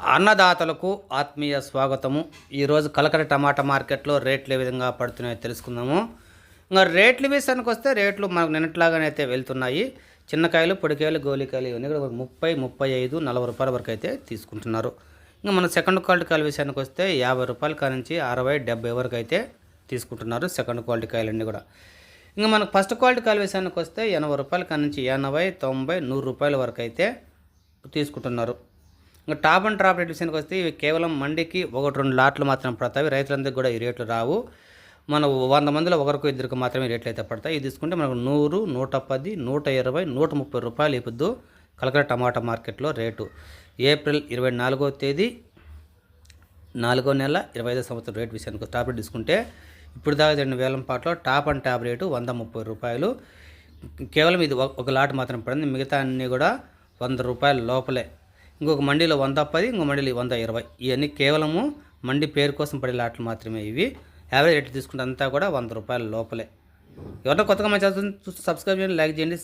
అన్నదాతలకు ఆత్మీయ స్వాగతము. ఈరోజు కలకడ టమాటా మార్కెట్లో రేట్లు ఏ విధంగా పడుతున్నాయో తెలుసుకుందాము. ఇంకా రేట్ల విషయానికి వస్తే రేట్లు మనకు నిన్నట్లాగానే అయితే వెళ్తున్నాయి. చిన్నకాయలు పొడికాయలు గోలికాయలు ఇవన్నీ కూడా ముప్పై ముప్పై ఐదు నలభై రూపాయల వరకు అయితే తీసుకుంటున్నారు. ఇంకా మన సెకండ్ క్వాలిటీ కాయల విషయానికి వస్తే యాభై రూపాయల కానుంచి అరవై డెబ్బై వరకు అయితే తీసుకుంటున్నారు సెకండ్ క్వాలిటీ కాయలన్నీ కూడా. ఇంకా మనకు ఫస్ట్ క్వాలిటీ కాయల విషయానికి వస్తే ఎనభై రూపాయల కానుంచి ఎనభై తొంభై నూరు రూపాయల వరకు అయితే తీసుకుంటున్నారు. ఇంకా టాప్ అండ్ టాప్ రేట్ విషయానికి వస్తే ఇవి కేవలం మండికి ఒకటి రెండు లాట్లు మాత్రం పడతాయి. రైతులందరికీ కూడా ఈ రేట్లు రావు. మన వంద మందిలో ఒకరికి ఇద్దరికి మాత్రమే రేట్లు అయితే పడతాయి. ఇది తీసుకుంటే మనకు నూరు నూట పది నూట ఇరవై నూట ముప్పై రూపాయలు ఇప్పుడు కలకర టమాటా మార్కెట్లో రేటు. ఏప్రిల్ ఇరవై నాలుగో తేదీ నాలుగో నెల ఇరవై ఐదో సంవత్సరం రేట్ విషయానికి టాప్ రేట్ తీసుకుంటే ఇప్పుడు దాకా రెండు వేలం పాటలో టాప్ అండ్ టాప్ రేటు వంద ముప్పై రూపాయలు. కేవలం ఇది ఒక- ఒక లాట్ మాత్రం పడింది. మిగతా అన్నీ కూడా వంద రూపాయల లోపలే. ఇంకొక మండీలో వంద పది ఇంకో మండీలో వంద ఇరవై. ఇవన్నీ కేవలము మండి పేరు కోసం పడే లాట్లు మాత్రమే ఇవి. యావరేజ్ రేట్ తీసుకుంటే అంతా కూడా వంద రూపాయల లోపలే. ఎవరైనా కొత్తగా మంచి చూస్తే సబ్స్క్రైబ్ చేయండి లైక్ చేయండి.